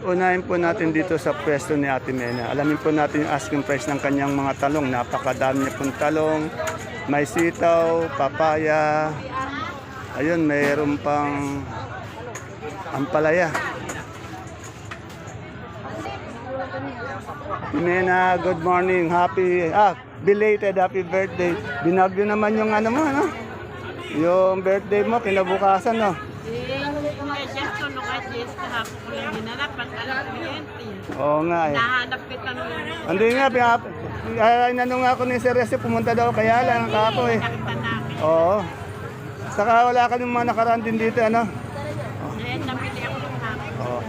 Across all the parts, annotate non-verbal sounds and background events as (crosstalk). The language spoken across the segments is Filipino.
Unahin po natin dito sa pwesto ni Ate Mena. Alamin po natin yung asking price ng kanyang mga talong. Napakadami niya pong talong. May sitaw, papaya. Ayun, mayroon pang ampalaya. Mena, good morning. Happy, ah, belated happy birthday. Binagyo naman yung ano mo, ano? Yung birthday mo, kinabukasan, no? Eh, just to look kahapon ko lang hinanap at alam kuryente. Oo nga eh. Nahanap kita nung Hindi nga, pinap... Ay, nanong ako ni Sir Reste, pumunta daw kaya lang ang kapo eh. nakita namin. Oo. Saka wala ka ng mga nakaraan din dito, ano? Eh, nabili ako ng hapon. Oo.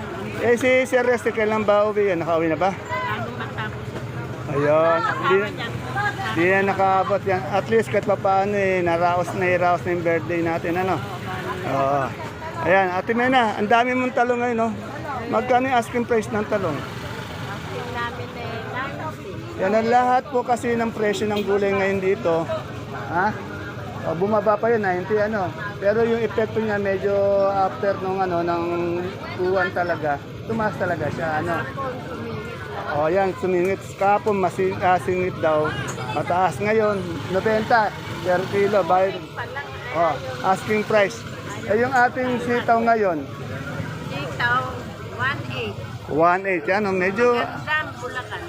Eh, si Sir Reste, kailan ba uwi? yan? Nakauwi na ba? Bago matapos. Ayun. Hindi, Kasama niyan. hindi na nakaabot yan. At least kahit pa paano eh, naraos na iraos na yung birthday natin, ano? Oo. Ayan, Ate Mena, ang dami mong talong ngayon, no? Magkano yung asking price ng talong? Yung namin eh, 90. Yan ang lahat po kasi ng presyo ng gulay ngayon dito. Ha? O, bumaba pa yun, 90 ano. Pero yung epekto niya medyo after nung ano, ng uwan talaga, tumaas talaga siya, ano. O yan, sumingit. Kapon, masin, ah, singit daw. Mataas ngayon, 90 per kilo. Bayad, o, asking price. Eh, yung ating sitaw ngayon, Sitaw, 1.8. 1.8. Ano, medyo, Gandang Bulacan.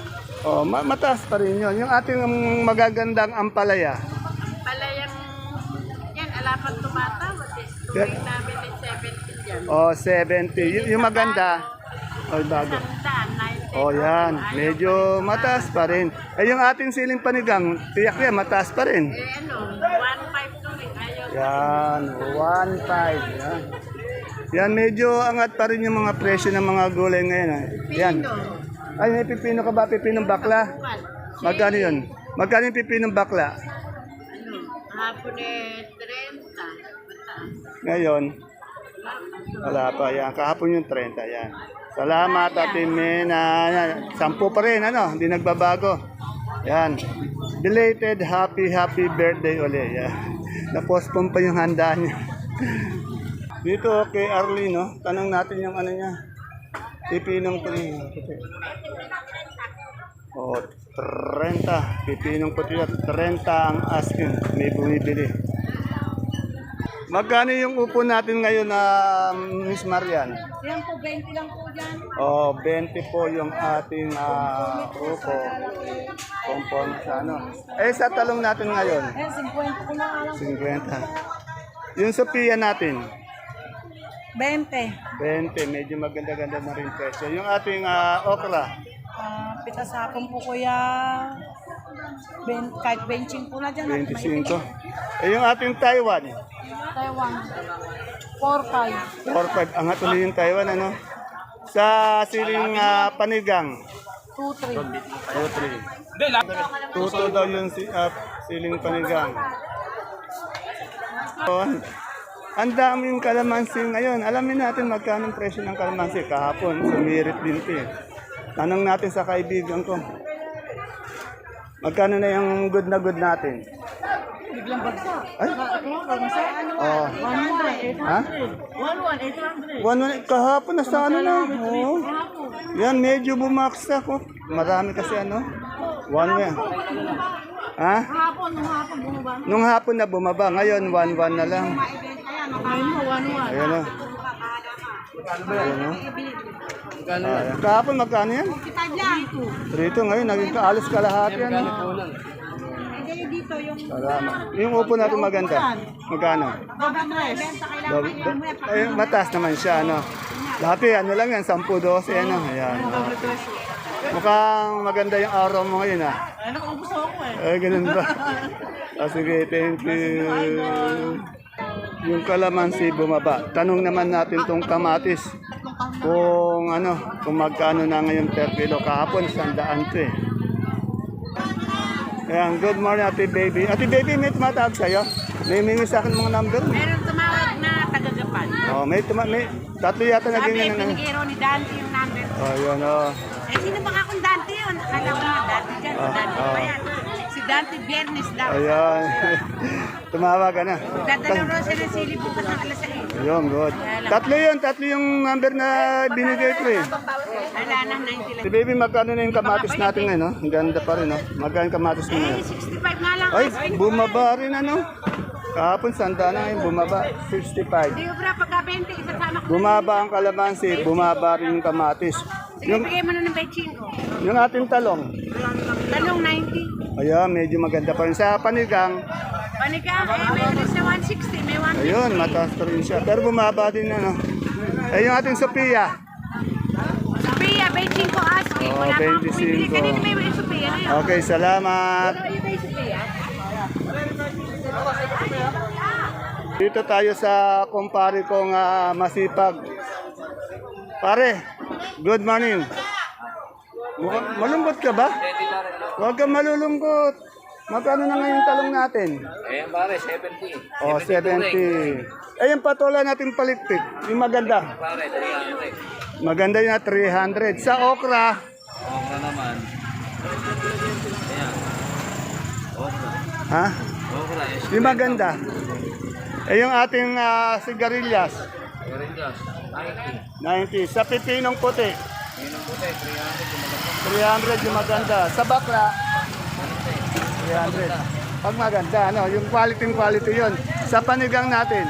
oh, ma- mataas pa rin yun. Yung ating magagandang ampalaya, Ang palayang, yan, alapan tumatawad eh. Tuwing namin eh, 70 yan. Oh, 70. Y- yung maganda, oh, bago. Sandaan, 90. Oh, yan. Medyo mataas pa rin. Eh, yung ating siling panigang, tiyak yan, mataas pa rin. Eh, ano, 1.5 to rin. Ayaw. Yan, 1.5. Yan. Yan, medyo angat pa rin yung mga presyo ng mga gulay ngayon. ah. Yan. Ay, may pipino ka ba? Pipinong bakla? Magkano yun? Magkano yung pipinong bakla? Ano, hapon eh, 30. Mataas. Ngayon, wala pa. Yan, kahapon yung 30. Yan. Salamat, Ate Mena. Yan. Sampu pa rin, ano? Hindi nagbabago. Yan. Belated happy, happy birthday uli. Yan. Na-postpone pa yung handa niya. (laughs) Dito kay Arlene, no? Tanong natin yung ano niya. Pipinong puti. Oh, 30. Pipinong puti at 30 ang asking. May bumibili. Magkano yung upo natin ngayon na Miss Marian? Yan po, 20 lang po dyan. Oh, 20 po yung ating ah, upo. Kompon sa ano. Eh, sa talong natin ngayon, Eh, 50 ko na alam. 50. Yung Sophia natin, 20. 20. Medyo maganda-ganda na rin presyo. Yung ating ah, okra, Ah, pitas hapon po kuya. Ben, kahit benching po na dyan. 25. Eh, yung ating Taiwan, Taiwan. 4-5. 4-5. Angat ulit yung Taiwan, ano? Sa siling ah, panigang, 2-3. 2-3. Tuto daw yung si, ah, siling panigang. Oh, ang dami yung kalamansi ngayon. Alamin natin magkano ang presyo ng kalamansi. Kahapon, sumirit din ito eh. Tanong natin sa kaibigan ko. Magkano na yung good na good natin? Biglang bagsak. Ay? Oh. 100. Ha? 1-1, 800. One, one, kahapon na sa ano na. Oh. Yan, medyo bumaksak. Oh. Marami kasi ano. One way. Ha? Hapon, nung hapon bumaba. Nung hapon na bumaba, ngayon 1-1 na lang. Ayun mo, 1-1. Ayan o. Ayan o. Ayan. Kahapon magkano yan? Kita dyan. Rito ngayon, naging kaalos kalahati yan. oh. Eh, dito yung Salamat. Yung upo natin maganda. Magkano? Da- Ay, mataas naman siya, ano. Dati, ano lang yan, 10-12, ano. Ayan. oh. Mukhang maganda yung araw mo ngayon, ah. Ano kung gusto ko eh. Ay, ganun ba? (laughs) Ah, sige, thank you. Yung kalamansi bumaba. Tanong naman natin tong kamatis. Kung ano, kung magkano na ngayon per kilo. Kahapon, sandaan to eh. Ayan, good morning, Ate Baby. Ate Baby, may tumatawag sa'yo? May mingi sa akin mga number? Meron tumawag na taga-Japan. Oh, may tuma may tatlo yata naging Sabi, ano. raw ni Dante yung number. Oh, yun oh. Eh, sino ba akong Dante yun? Akala ko na Dante dyan. Ah, Dante yan. Si Dante Biernes daw. Ayan. (laughs) Tumawag ka na. Dadalaw raw siya ng sili bukas ng alas 6. Ayun, good. Tatlo yun, tatlo yung number na binigay ko eh. Wala na, 90 lang. Si baby, magkano na yung kamatis natin ngayon, no? Ang ganda pa rin, no? Magkano kamatis mo Eh, ngayon? 65 nga lang. Ay, bumaba rin, ano? Kahapon, sanda na ngayon, bumaba. 65. Hindi ko bra, pagka 20, isasama ko. Bumaba ang kalamansi, bumaba rin yung kamatis. Sige, Yung, bigay mo na ng 25. yung ating talong, Talong 90. ayan, medyo maganda pa rin. Sa panigang, Panigang, eh, may release na 160, may 150. Ayun, mataas pa rin siya. Pero bumaba din, ano? Ay, yung ating Sophia, Sophia, 25 asking. Oh, Wala pa akong 25. bumibili. Kanina may Sophia yun. Okay, salamat. Ano yung may Sophia? Dito tayo sa kumpare kong ah, masipag. Pare, good morning. Mukhang malungkot ka ba? Huwag kang malulungkot. Magkano na ngayon talong natin? Ayan pare, 70. Oh, 70. Eh, yung patola natin palikpik. Yung maganda. Pare, 300. Maganda yun na 300. Sa okra, Okra naman. Ayan. Okra. ha? Okra Yung maganda. Eh, yung ating ah, sigarilyas, Oranges. 90. 90. Sa pipinong puti, ang puti, 300 yung maganda. 300 yung maganda. Sa bakla, 300. Pag maganda, ano, yung quality quality yon. Sa panigang natin,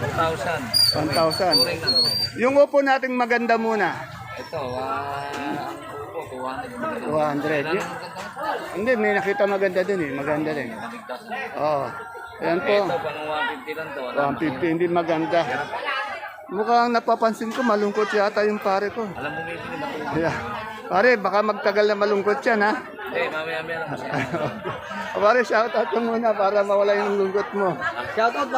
1,000. 1,000. Turing lang. Yung upo nating maganda muna, Ito, ah, upo, 200. 200. Y- Hindi, may nakita maganda din eh. Maganda din. Oo. Ayan po. Ito, pang 150 lang to. Alam, 150, hindi maganda. Mukhang napapansin ko, malungkot yata yung pare ko. alam mo matulog. Yeah. Pare, baka magtagal na malungkot yan, ha? Eh, mamaya-maya lang masaya. (laughs) pare, shoutout ka muna para mawala yung lungkot mo. Shoutout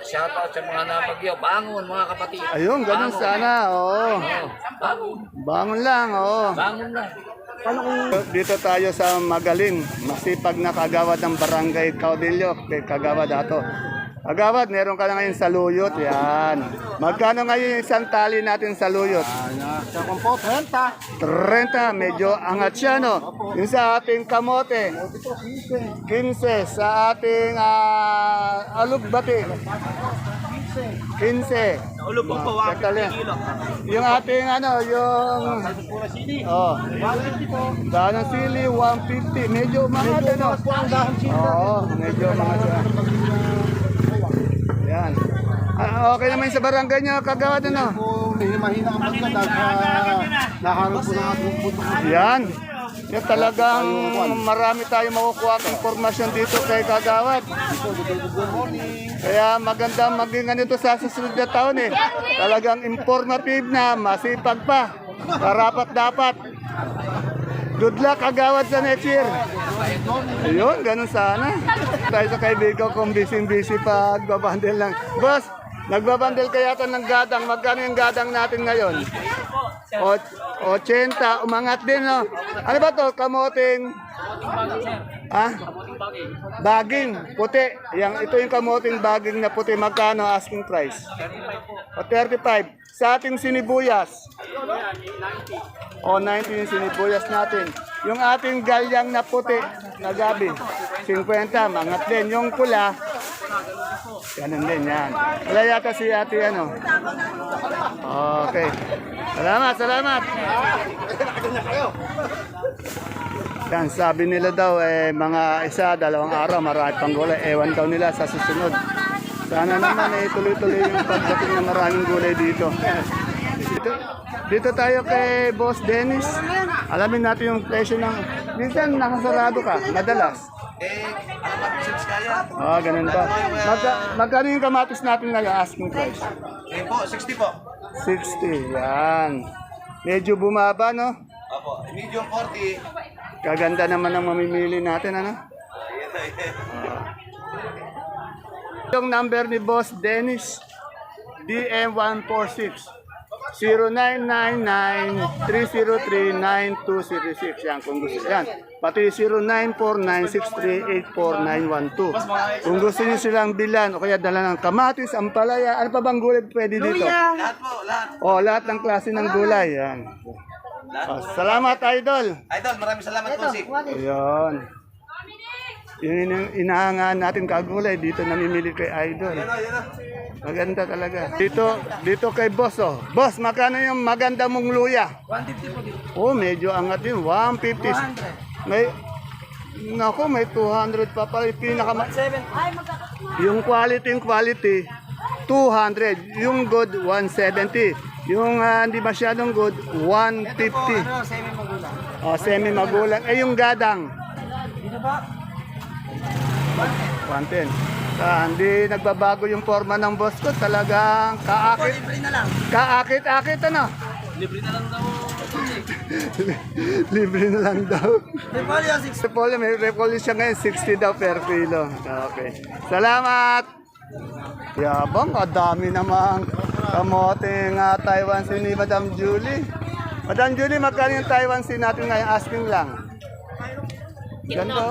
shoutout sa mga napagyo. Bangon, mga kapatid. Ayun, ganun sana, oo. Bangon. Bangon lang, oo. Bangon lang. Dito tayo sa Magaling, masipag na kagawad ng barangay Caudillo, kay Kagawad Ato. Kagawad, meron ka na ngayon sa luyot, yan. Magkano ngayon yung isang tali natin sa luyot? Sa kompo, 30. 30, medyo angat siya, no? Yung sa ating kamote, 15 sa ating uh, alugbati. 15. Ulubog po, Katali. Yung ating ano, yung Oh. Dahon ng sili 150. Medyo umangat ano. Oo, medyo umangat siya. Yan. Ah, okay naman sa barangay niyo, kagawad ano. Kung may mahina ang pagka dahil naharap po ng ating. Yan. Yan talagang marami tayo makukuha ng informasyon dito kay Kagawad. Kaya maganda maging ganito sa susunod na taon eh. Talagang informative na, masipag pa. Karapat dapat. Good luck Kagawad sa next year. Ayun, ganun sana. Tayo sa kaibigan kong busy-busy pa nagbabandel lang. Boss, nagbabandel ka yata ng gadang. Magkano yung gadang natin ngayon? O, 80, umangat din, no? Ano ba to? Kamoting... Ha? Baging, puti. Yang, ito yung kamoting baging na puti. Magkano asking price? O 35. Sa ating sinibuyas. O 90 yung sinibuyas natin. Yung ating galyang na puti, na gabi. 50, mangat din. Yung pula, ganun din yan. Wala yata si ate ano. Okay. Salamat, salamat. Yan, sabi nila daw, eh, mga isa, dalawang araw, marami pang gulay. Ewan daw nila sa susunod. Sana naman, eh, tuloy-tuloy yung pagdating ng maraming gulay dito. Dito, dito tayo kay Boss Dennis. Alamin natin yung presyo ng... Minsan, nakasarado ka, madalas. Ah, ganun ba? Magka, magkano yung kamatis natin ngayon, asking price? Ngayon po, 60 po. 60, yan. Medyo bumaba, no? Opo, medium 40. Kaganda naman ang mamimili natin, ano? Ah. Yung number ni Boss Dennis, DM146. 0999-303-9206. Yan, kung gusto yan. Pati 094963849112. Kung gusto niyo silang bilan o kaya dala ng kamatis, ampalaya, ano pa bang gulay pwede dito? Lahat po, lahat. O, lahat ng klase ng gulay. Yan. O, salamat, Idol. Idol, maraming salamat po, Sik. Ayun. Yun yung inaangaan natin kagulay. Dito namimili kay Idol. Ano, yun. Maganda talaga. Dito, dito kay boss oh. Boss, magkano yung maganda mong luya? 150 po dito. Oh, medyo angat din. 150. May, Nako, may 200 pa pala. Yung Pinaka, yung quality, yung quality, 200. Yung good, 170. Yung ah, hindi masyadong good, 150. Ano, semi magulang. Oh, semi magulang. Eh, yung gadang. Dito ba? 110. Ah, hindi nagbabago yung forma ng boss ko. Talagang kaakit. Libre na lang. Kaakit-akit ano? Libre na lang daw. (laughs) Libre na lang daw. Repolyo, 6. Repolyo, may repolyo siya ngayon, 60 daw per kilo. Okay. Salamat! Yabang, kadami namang kamote nga Taiwan si ni Madam Julie. Madam Julie, magkano yung Taiwan si natin ngayon? Asking lang. Ganito?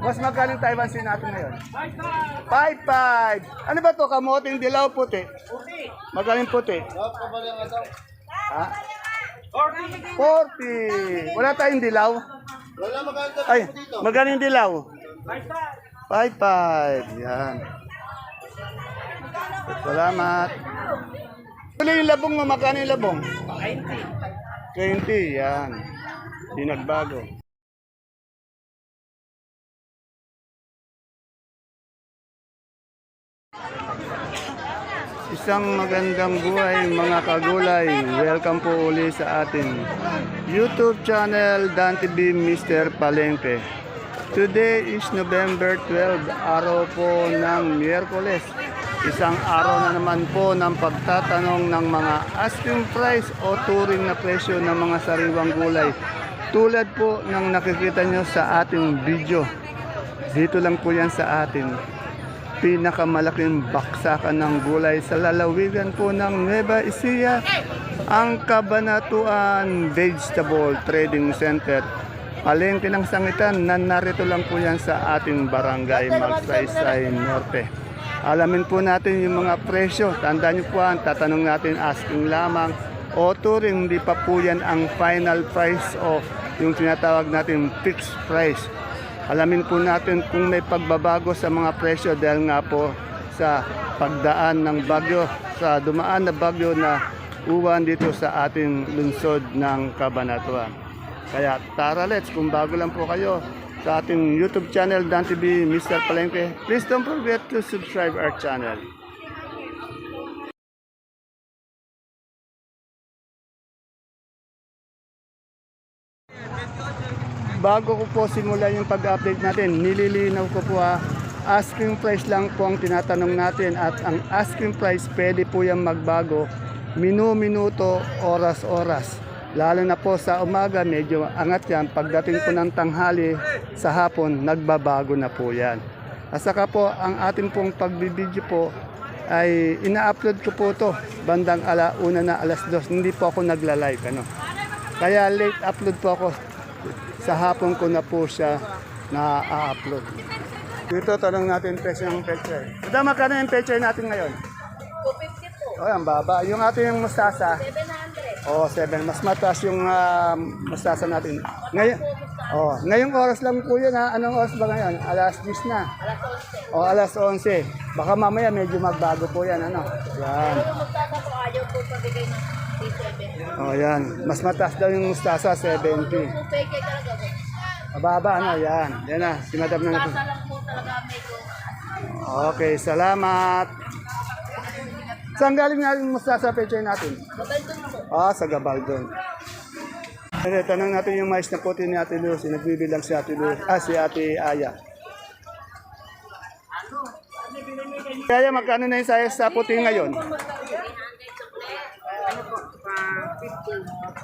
Mas magkano yung Taiwan si natin ngayon? 5-5. Ano ba to Kamoting dilaw puti? Puti. Magkano yung puti? Ha? 40. Wala tayong dilaw? Wala maganda Ay, magkano yung dilaw? 5-5. Yan. Salamat. Tuloy yung labong mo, magkano yung labong? 20. 20, yan. Di Isang magandang buhay mga kagulay. Welcome po uli sa ating YouTube channel Dan TV Mr. Palengke. Today is November 12, araw po ng Miyerkules. Isang araw na naman po ng pagtatanong ng mga asking price o turing na presyo ng mga sariwang gulay. Tulad po ng nakikita nyo sa ating video. Dito lang po yan sa atin pinakamalaking baksakan ng gulay sa lalawigan po ng Nueva Ecija, ang Kabanatuan Vegetable Trading Center. Palengke ng sangitan na narito lang po yan sa ating barangay Magsaysay Norte. Alamin po natin yung mga presyo. Tandaan niyo po ang tatanong natin asking lamang o turing hindi pa po yan ang final price o yung tinatawag natin fixed price. Alamin po natin kung may pagbabago sa mga presyo dahil nga po sa pagdaan ng bagyo, sa dumaan na bagyo na uwan dito sa ating lungsod ng Cabanatuan. Kaya tara let's, kung bago lang po kayo sa ating YouTube channel Dan TV Mr. Palengke, please don't forget to subscribe our channel. Bago ko po simulan yung pag-update natin, nililinaw ko po ha, asking price lang po ang tinatanong natin at ang asking price pwede po yung magbago minu-minuto, oras-oras. Lalo na po sa umaga, medyo angat yan. Pagdating po ng tanghali sa hapon, nagbabago na po yan. At saka po, ang ating pong pagbibideo po ay ina-upload ko po to bandang ala una na alas dos. Hindi po ako nagla-live. Ano? Kaya late upload po ako sa hapon ko na po siya na-upload. Dito, tanong natin presyo ng peche. Madam, magkano yung peche natin ngayon? 250 po. Oh, ang baba. Yung ating mustasa, 700. oh, 7. Mas mataas yung ah, mustasa natin. Ngayon, oh, ngayong oras lang po yun ha. Anong oras ba ngayon? Alas 10 na. Alas 11. O, alas 11. Baka mamaya medyo magbago po yan. Ano? Yan. Pero magtata po ayaw po pabigay ng 37. Oh, yan. Mas mataas daw yung mustasa, 70. Kung peke talaga po. Mababa, ano? Yan. Yan na. Si Madam na natin. Okay, salamat. Saan galing nga yung mustasa peche natin? Ah, sa Gabaldon. Okay, tanong natin yung mais na puti ni Ate Lucy. Nagbibilang si Ate Lucy. Ah, si Ate Aya. Kaya magkano na yung size sa puti ngayon? Ano po? Pa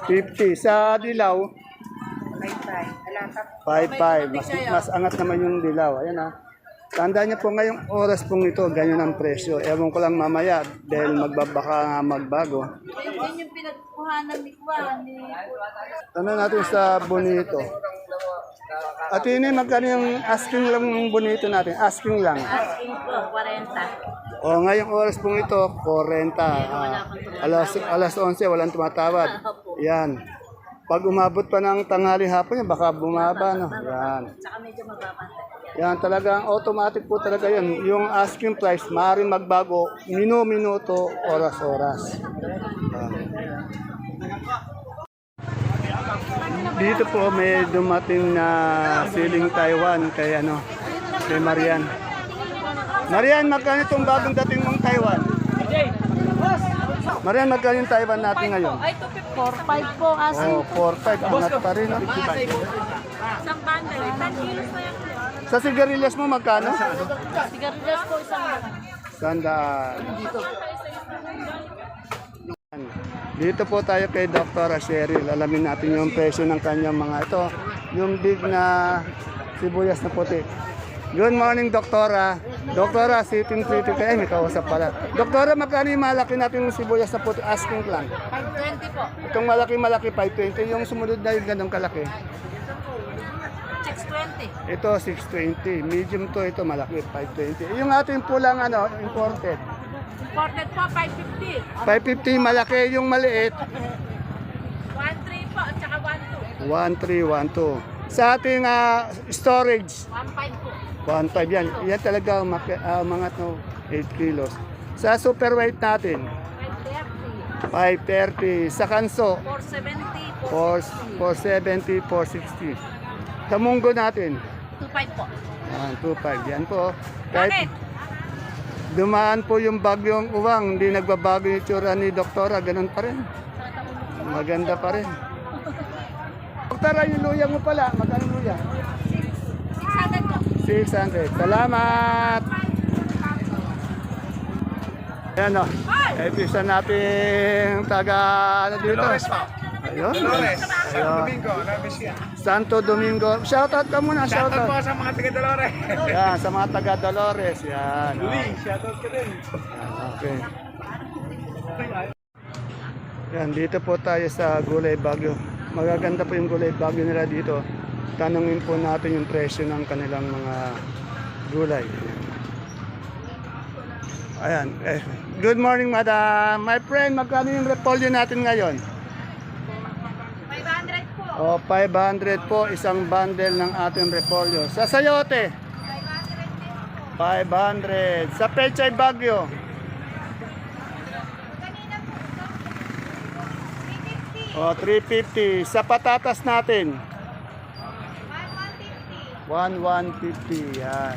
50. 50. Sa dilaw, 55. 55. Mas, mas angat naman yung dilaw. Ayan ah. Tandaan niyo po ngayong oras pong ito, ganyan ang presyo. Ewan ko lang mamaya dahil magbabaka nga magbago. Yun yung pinagkuhanan ni Juan. Tanong natin sa bonito. At ini magkano yung asking lang ng bonito natin? Asking lang. asking po, 40. O ngayong oras pong ito, 40. Ah, alas, alas 11, walang tumatawad. Yan. Pag umabot pa ng tanghali hapon, yan, baka bumaba. No? Yan. Tsaka medyo mababa. Yan talagang automatic po talaga yun. Yung asking price, maaaring magbago minu-minuto, oras-oras. Ah. Dito po may dumating na siling Taiwan kay ano, kay Marian. Marian, magkano itong bagong dating mong Taiwan? Marian, magkano yung Taiwan natin ngayon? Ay, 4-5 po. As Oh, 4-5. Angat pa rin. No? isang bundle. 10 kilos na yan. Sa sigarilyas mo, magkano? Sigarilyas po isang Sandaan. Dito po tayo kay Dr. Cheryl. Alamin natin yung presyo ng kanyang mga ito. Yung big na sibuyas na puti. Good morning, Doktora. Doktora, sitting pretty kayo. May kausap pala. Doktora, magkano yung malaki natin yung sibuyas na puti? Asking lang. 520 po. Itong malaki-malaki, 520. Yung sumunod na yung ganong kalaki. 620. Ito, 620. Medium to, ito malaki, 520. Yung ating pulang ano, imported. Imported po, 550. 550 malaki, yung maliit, 1.3 po, at saka 1.2. 1312. Sa ating ah, storage, 1.5 po. 15 yan. Yan talaga maki, ah, mga no, 8 kilos. Sa super weight natin, 530. 530. Sa kanso, 470 po. 4, 470, 460. Sa munggo natin, 2.5 po. yan, 25. Yan po. Bakit? Kahit dumaan po yung bagyong uwang, hindi nagbabago yung tsura ni Doktora, ganun pa rin. Maganda pa rin. (laughs) Doktora, yung luya mo pala, magkano luya? 600 po. 600. Salamat! Ayan o. Ito isa natin taga ano dito? Ayun. Ayun. Santo Domingo. Shoutout ka muna. Shoutout. po sa mga taga Dolores. Yan, sa mga taga Dolores. Yan. oh. Shoutout ka din. Okay. Yan, dito po tayo sa Gulay Bagyo. Magaganda po yung Gulay Bagyo nila dito. Tanungin po natin yung presyo ng kanilang mga gulay. Ayan. Eh, good morning, madam. My friend, magkano yung repolyo natin ngayon? 500 po. O, 500 po isang bundle ng ating repolyo. Sa sayote, 500. Sa pechay bagyo, O, 350. Sa patatas natin. 1,150. Yan.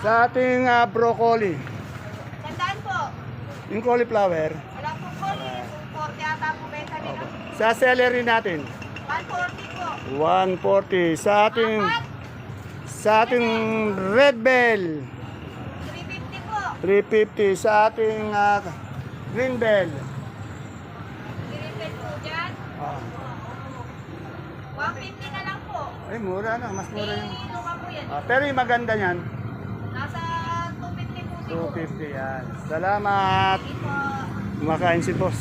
Sa ating ah, broccoli. Tandaan po. Yung cauliflower. Wala po po. 40 ata po benta nila. Sa celery natin. 140 po. 140. Sa ating sa ating red bell. 350 po. 350. Sa ating ah, green bell. 350 po dyan. Ah. 150 na lang po. Ay, mura na. Mas mura yung... Po yan. Ah, pero yung maganda niyan, Nasa 250 po siguro. 250 yan. Salamat. Ito. Kumakain si boss.